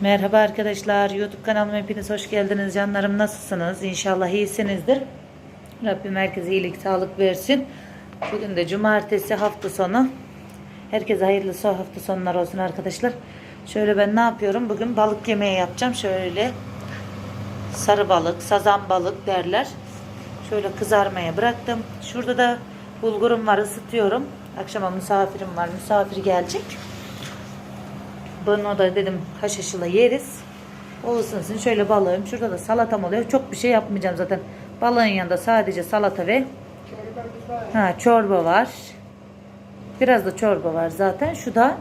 Merhaba arkadaşlar. YouTube kanalıma hepiniz hoş geldiniz. Canlarım nasılsınız? İnşallah iyisinizdir. Rabbim herkese iyilik, sağlık versin. Bugün de cumartesi hafta sonu. Herkese hayırlı so hafta sonları olsun arkadaşlar. Şöyle ben ne yapıyorum? Bugün balık yemeği yapacağım. Şöyle sarı balık, sazan balık derler. Şöyle kızarmaya bıraktım. Şurada da bulgurum var ısıtıyorum. Akşama misafirim var. Misafir gelecek. Bunu da dedim haşhaşıyla yeriz. O ısınsın. Şöyle balığım. Şurada da salatam oluyor. Çok bir şey yapmayacağım zaten. Balığın yanında sadece salata ve ha, çorba var. Biraz da çorba var zaten. Şu da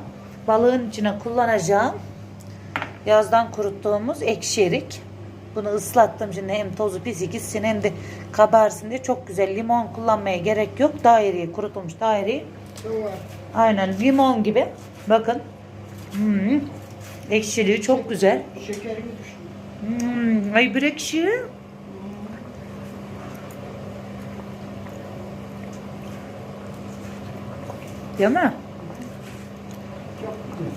balığın içine kullanacağım yazdan kuruttuğumuz ekşi erik. Bunu ıslattım şimdi hem tozu pisi gitsin hem de kabarsın diye çok güzel. Limon kullanmaya gerek yok. Dairiyi kurutulmuş dairiyi. Aynen limon gibi. Bakın. Hmm. Ekşiliği çok güzel. Şekerimi düştü. Hmm. Ay bir ekşi. Değil mi? Çok güzel.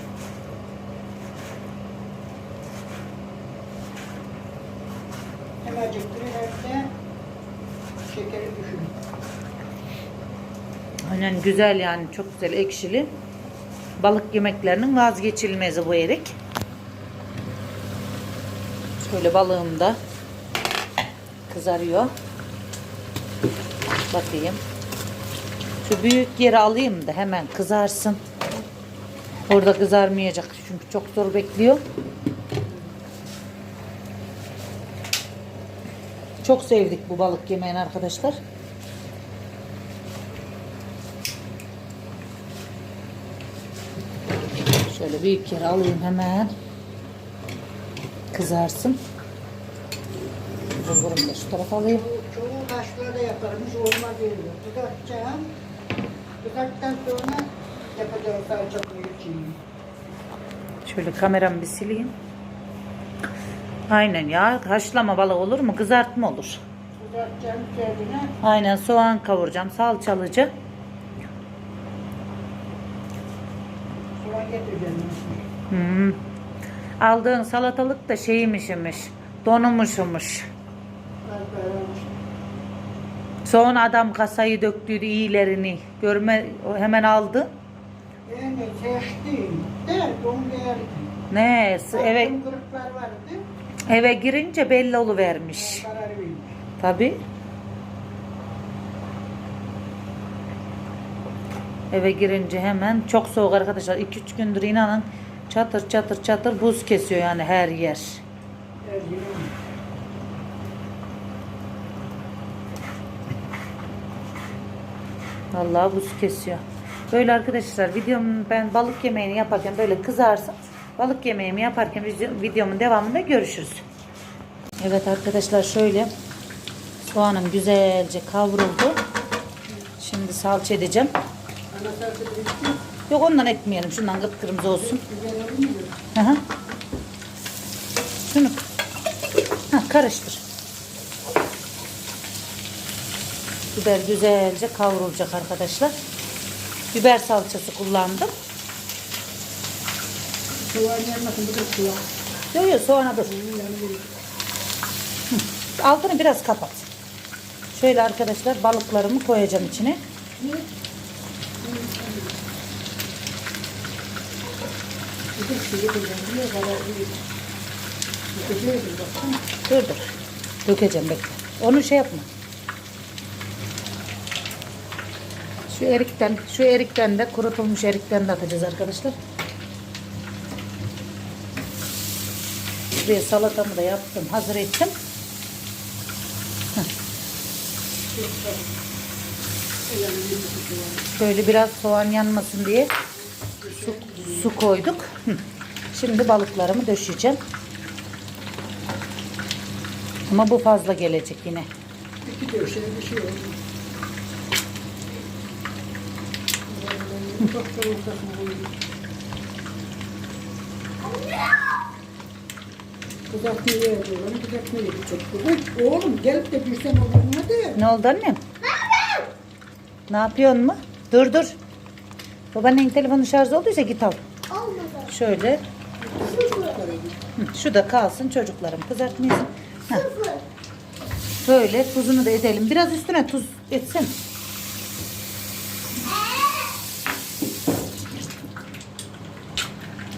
Hem acıktırır hem de şekeri düşürür. Aynen güzel yani çok güzel ekşili. Balık yemeklerinin vazgeçilmezi bu erik. Şöyle balığım da kızarıyor. Bakayım. Şu büyük yeri alayım da hemen kızarsın. Orada kızarmayacak çünkü çok zor bekliyor. Çok sevdik bu balık yemeğini arkadaşlar. Şöyle büyük yere alayım hemen. Kızarsın. Bulgurumu da şu tarafa alayım. Çoğu, çoğu taşlarda yaparmış. Kızartacağım. Kızarttıktan sonra yapacağım koyup çiğneyim. Şöyle kameramı bir sileyim. Aynen ya. Haşlama balık olur mu? Kızartma olur. Kızartacağım üzerine Aynen soğan kavuracağım. Salçalıca. soğan getireceğim. Hmm. Aldığın salatalık da şeymişmiş. Donumuşmuş. Az böyle Sonra adam kasayı döktüydü iyilerini. Görme hemen aldı. Yani seçtim. De onu değerli. Ne eve eve girince belli oluvermiş. Tabi. Eve girince hemen çok soğuk arkadaşlar. 2-3 gündür inanın çatır çatır çatır buz kesiyor yani her yer. Vallahi buz kesiyor. Böyle arkadaşlar videomun ben balık yemeğini yaparken böyle kızarsın. Balık yemeğimi yaparken video- videomun devamında görüşürüz. Evet arkadaşlar şöyle soğanım güzelce kavruldu. Şimdi salça edeceğim. Anahtar da bitti. Yok ondan etmeyelim. Şundan kıpkırmızı olsun. Hı. Şunu ha, karıştır. Biber güzelce kavrulacak arkadaşlar. Biber salçası kullandım. Soğan yanmasın bu soğan. Yok yok soğana dur. Altını biraz kapat. Şöyle arkadaşlar balıklarımı koyacağım içine. Şey kadar bir- bir de böyle bir baksana. Dur dur. Dökeceğim bekle. Onu şey yapma. Şu erikten, şu erikten de kurutulmuş erikten de atacağız arkadaşlar. Şuraya salatamı da yaptım, hazır ettim. Şöyle biraz soğan yanmasın diye su, su koyduk. Şimdi balıklarımı döşeyeceğim. Ama bu fazla gelecek yine. İki döşe bir şey oldu. Oğlum gelip de düşsen olur mu hadi? Ne oldu annem? Ne yapıyorsun mu? Dur dur. Babaannenin telefonu şarj olduysa git al. Olmadı. Şöyle. Sıfır. Hı. Şu da kalsın çocuklarım kızartmayasın. Heh. Böyle tuzunu da edelim. Biraz üstüne tuz etsin.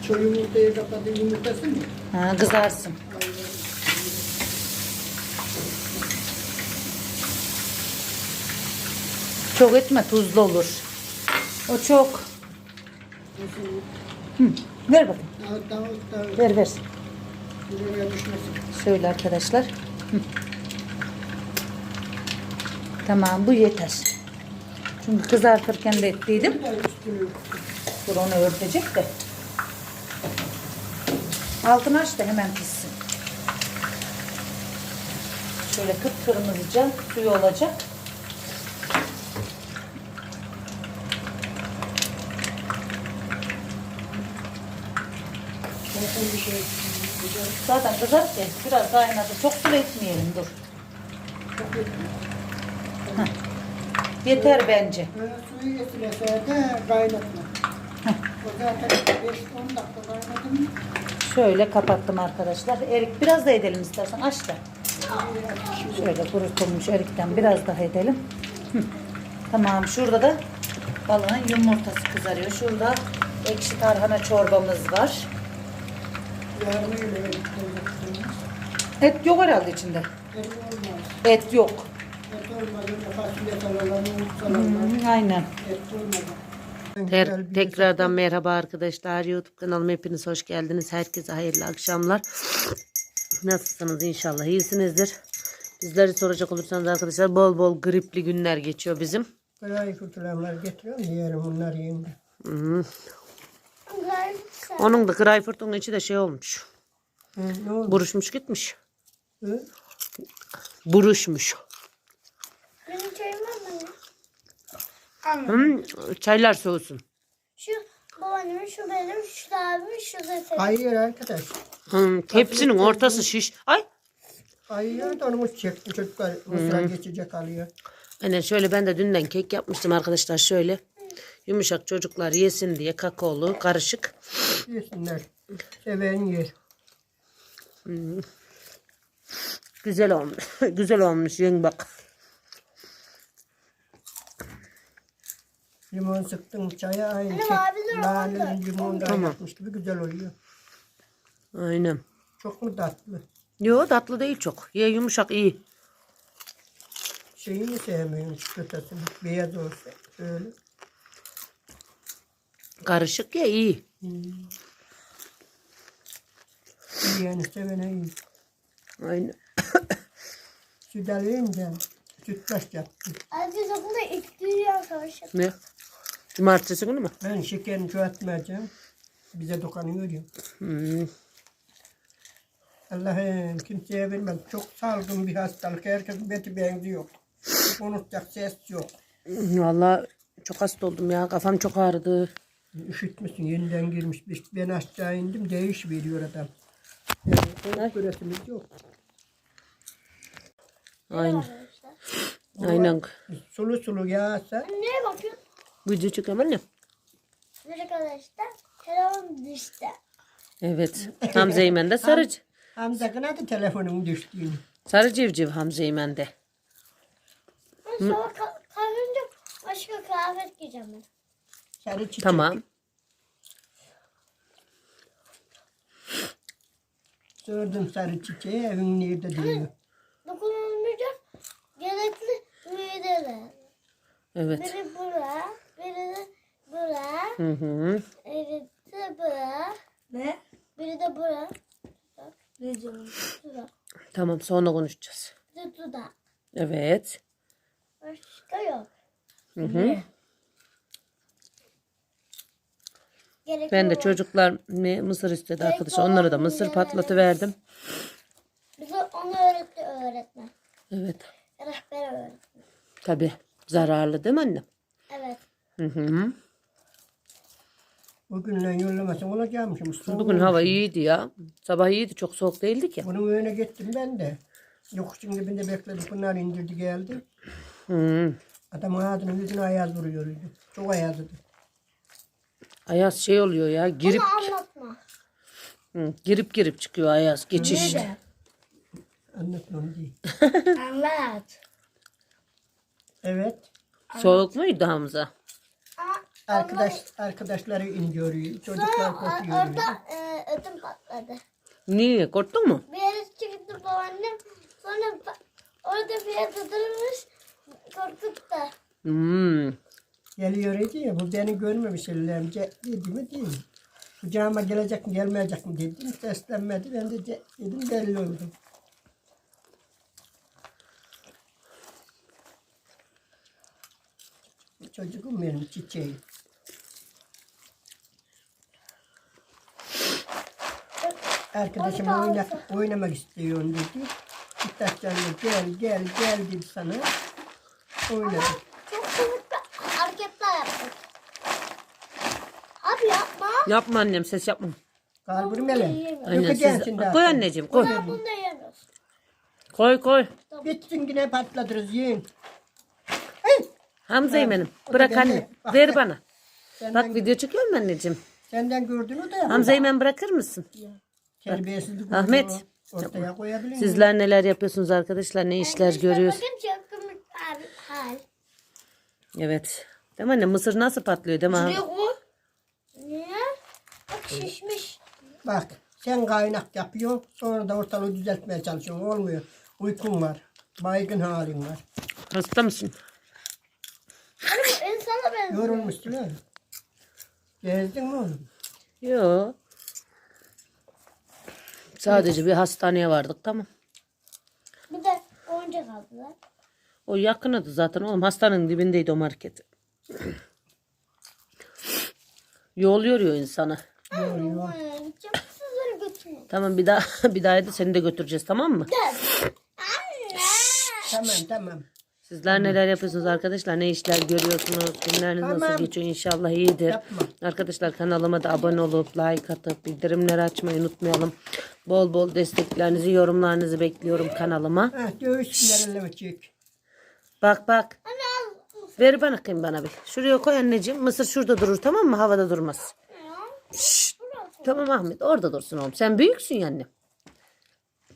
Şu yumurtayı kapadı yumurtası mı? Ha, kızarsın. Çok etme tuzlu olur. O çok. Hı, ver bakayım. Ver ver. Şöyle arkadaşlar. Hı. Tamam bu yeter. Çünkü kızartırken de ettiydim. Dur onu örtecek de. Altını aç da hemen pişsin. Şöyle kıpkırmızıca suyu olacak. Zaten kızart ya. Biraz daha kaynadı. Çok sulu etmeyelim dur. İyi. Yeter bence. Böyle suyu getirese de kaynatma. O zaten 5-10 dakika kaynadı? Şöyle kapattım arkadaşlar. Erik biraz da edelim istersen aç da. Şöyle kurutulmuş erikten biraz daha edelim. Tamam şurada da balığın yumurtası kızarıyor. Şurada ekşi tarhana çorbamız var. Koyacaksınız. Et yok herhalde içinde. Et olmaz. Et yok. Et fasulye salalarını. Hı, aynen. Et. Ter- tekrardan merhaba arkadaşlar. YouTube kanalıma hepiniz hoş geldiniz. Herkese hayırlı akşamlar. Nasılsınız inşallah iyisinizdir. Bizleri soracak olursanız arkadaşlar bol bol gripli günler geçiyor bizim. Kırayı kurtulanlar getiriyorum yiyelim bunlar yiyin. de. Onun da Greyfurt'un içi de şey olmuş. Hı, ne oldu? Buruşmuş gitmiş. Hı? Buruşmuş. Benim çayım var mı? Hı, çaylar soğusun. Şu babaannemin, şu benim, şu da abimin, şu da senin. Hayır arkadaş. Hı, tepsinin ortası şiş. Ay. Hayır da onu mu çekti çocuklar mısıra geçecek alıyor. Aynen şöyle ben de dünden kek yapmıştım arkadaşlar şöyle. Yumuşak çocuklar yesin diye kakaolu karışık. Yesinler. Seven yer. Güzel olmuş. Güzel olmuş yenge bak. Limon sıktım çaya aynı oldu. limon da Tamam. yapmış gibi güzel oluyor. Aynen. Çok mu tatlı? Yo tatlı değil çok. Ye yumuşak iyi. Şeyi mi sevmiyorum çikolatasını? Beyaz olsa. Öyle. Karışık ya iyi. Yani sevene iyi. Aynen. Süt alınca sütlaç yaptım. Aziz okulda ilk dünya savaşı. Ne? Cumartesi günü mü? Ben şekerini çoğaltmayacağım. Bize dokunuyor ya. Hmm. Allah'ım kimseye vermem. Çok salgın bir hastalık. Herkesin beti benziyor. Konuşacak ses yok. Vallahi çok hasta oldum ya. Kafam çok ağrıdı. Üşütmüşsün yeniden girmiş. Ben aşağı indim değiş veriyor adam. Yani soğuk üretimiz yok. Aynen. Arkadaşlar. Aynen. Sulu sulu yağsa Neye bakıyorsun? Küçücük hemen ne? Arkadaşlar telefon düştü. Evet. Hamza Eymen de sarı, Hamza kınadı telefonun düştüğünü. sarı civciv Hamza Eymen de. Ben sabah ka- kalkınca başka kıyafet giyeceğim ben. Sarı çiçek. Tamam. Sordum sarı çiçeği evin nerede diyor. Dokunulmayacak gerekli müjdeler. Evet. Biri bura, biri de bura, Hı hı. biri de bura. Ne? Biri de bura. Ne? Dudak. Tamam sonra konuşacağız. Bir de dudak. Evet. Başka yok. Hı hı. Gerekli Ben de çocuklar mısır istedi arkadaşlar. Onlara da mısır patlatıverdim. Bize onu öğretti öğretmen. Evet. Rehber öğretmen. Tabi zararlı değil mi annem? Evet. Hı hı. Bugünle yollamasın olacakmışım. Soğuk Bugün hava iyiydi ya. Sabah iyiydi. Çok soğuk değildik ya. Bunun önüne gittim ben de. Yokuşun dibinde bekledik. Bunlar indirdi geldi. Hı. Adam ağzının yüzüne ayaz vuruyordu. Çok ayazdı. Ayaz şey oluyor ya. Girip Ama anlatma. Hı, girip girip çıkıyor Ayaz. Geçiş. Anlatma onu değil. Anlat. Evet. Soğuk muydu Hamza? Arkadaş arkadaşları iniyor. Çocuklar Sonra orada e, ödüm patladı. Niye? Korktun mu? Bir yere çıktı babaannem. Sonra ba- orada bir yerde durmuş. Korkuttu. Hmm. Geliyor idi ya bu beni görmemiş ellerimce dedi mi değil. Kucağıma gelecek mi gelmeyecek mi dedim. Seslenmedi. Ben de dedim belli oldu. Çocuğum benim çiçeğim. Arkadaşım oyna, oynamak istiyorum dedi. İstersen gel gel gel dedi sana. Oynadık. Çok komik bir hareketler yaptık. Abi yapma. Annem ses yapma. Kalbur mele. Aynen Dökeceksin siz... Koy anneciğim koy. Ben bunu da yemiyorsun. Koy koy. Bitsin yine patlatırız yiyin. Hamza'yı benim. Bırak anne. Ver bana. Bak video çekiyor mu anneciğim? senden gördüğünü de Hamza'yı ben bırakır mısın? terbiyesizlik Ahmet. oluyor. Ortaya koyabilir miyim? Sizler neler yapıyorsunuz arkadaşlar? Ne işler? Bakın çok komik hal. Evet. Değil mi anne? Mısır nasıl patlıyor değil mi? Ha? Bak şişmiş. Bak sen kaynak yapıyorsun sonra da ortalığı düzeltmeye çalışıyorsun. Olmuyor. Uykun var. Baygın halin var. Hasta mısın? Bu insana benziyor. Yorulmuşsun ha. Gezdin mi oğlum? Yok. Sadece bir hastaneye vardık tamam. Bir de oyuncak aldılar. O yakınıydı zaten oğlum. Hastanın dibindeydi o market. Yol yoruyor insanı. Tamam bir daha bir daha da seni de götüreceğiz tamam mı? Anne. Tamam tamam. Sizler neler yapıyorsunuz arkadaşlar? Ne işler görüyorsunuz? Günleriniz nasıl Tamam. geçiyor? İnşallah iyidir. Yapma. Arkadaşlar kanalıma da abone olup like atıp bildirimleri açmayı unutmayalım. Bol bol desteklerinizi, yorumlarınızı bekliyorum kanalıma. Ha. Bak bak. Ver bana bakayım bana bir. Şuraya koy anneciğim. Mısır şurada durur tamam mı? Havada durmaz. Tamam Ahmet orada dursun oğlum. Sen büyüksün ya annem.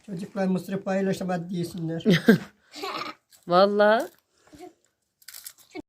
Çocuklar mısırı paylaşamadı diyesinler. Vallahi.